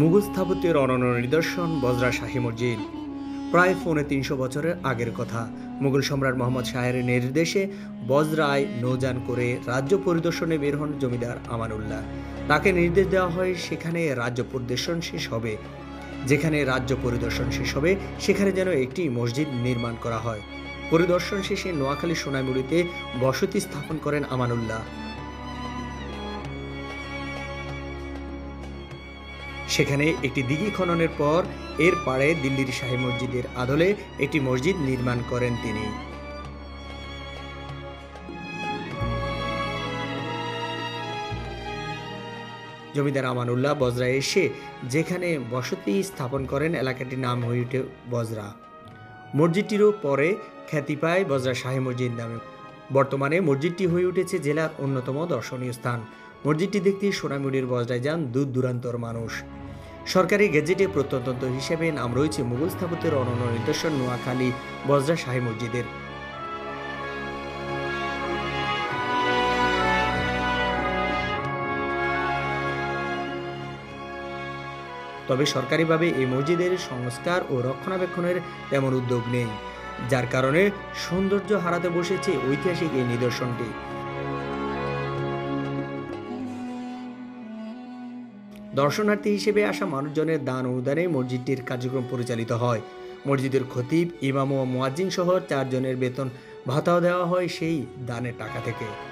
মুঘল স্থাপত্যের অনন্য নিদর্শন বজরা শাহী মসজিদ। প্রায় পৌনে তিনশো বছরের আগের কথা। মুঘল সম্রাট মোহাম্মদ শাহের নির্দেশে বজরায় নৌযান করে রাজ্য পরিদর্শনে বের হন জমিদার আমানুল্লাহ। তাকে নির্দেশ দেওয়া হয়, সেখানে রাজ্য পরিদর্শন শেষ হবে। যেখানে রাজ্য পরিদর্শন শেষ হবে, সেখানে যেন একটি মসজিদ নির্মাণ করা হয়। পরিদর্শন শেষে নোয়াখালী সোনাইমুড়িতে বসতি স্থাপন করেন আমানুল্লাহ। সেখানে একটি দিঘি খননের পর এর পাড়ে দিল্লির শাহী মসজিদের আদলে একটি মসজিদ নির্মাণ করেন তিনি। জমিদার আমানুল্লাহ বজরা এসে যেখানে বসতি স্থাপন করেন, এলাকাটির নাম হয়ে ওঠে বজরা। মসজিদটিরও পরে খ্যাতি পায় বজরা শাহী মসজিদ নামে। বর্তমানে মসজিদটি হয়ে উঠেছে জেলার অন্যতম দর্শনীয় স্থান। মসজিদটি দেখতে সোনামুড়ির বজরায় যান দূর দূরান্তর মানুষ। সরকারি গেজেটে প্রত্যন্তর হিসেবে নাম রয়েছে মুঘল স্থাপত্যের অনন্য নিদর্শন নোয়াখালী, বজরা শাহী মসজিদের। তবে সরকারিভাবে এই মসজিদের সংস্কার ও রক্ষণাবেক্ষণের তেমন উদ্যোগ নেই, যার কারণে সৌন্দর্য হারাতে বসেছে ঐতিহাসিক এই নিদর্শনটি। দর্শনার্থী হিসেবে আসা মানুষজনের দান অনুদানে মসজিদটির কার্যক্রম পরিচালিত হয়। মসজিদের খতিব, ইমাম ও মোয়াজ্জিন সহ চারজনের বেতন ভাতাও দেওয়া হয় সেই দানের টাকা থেকে।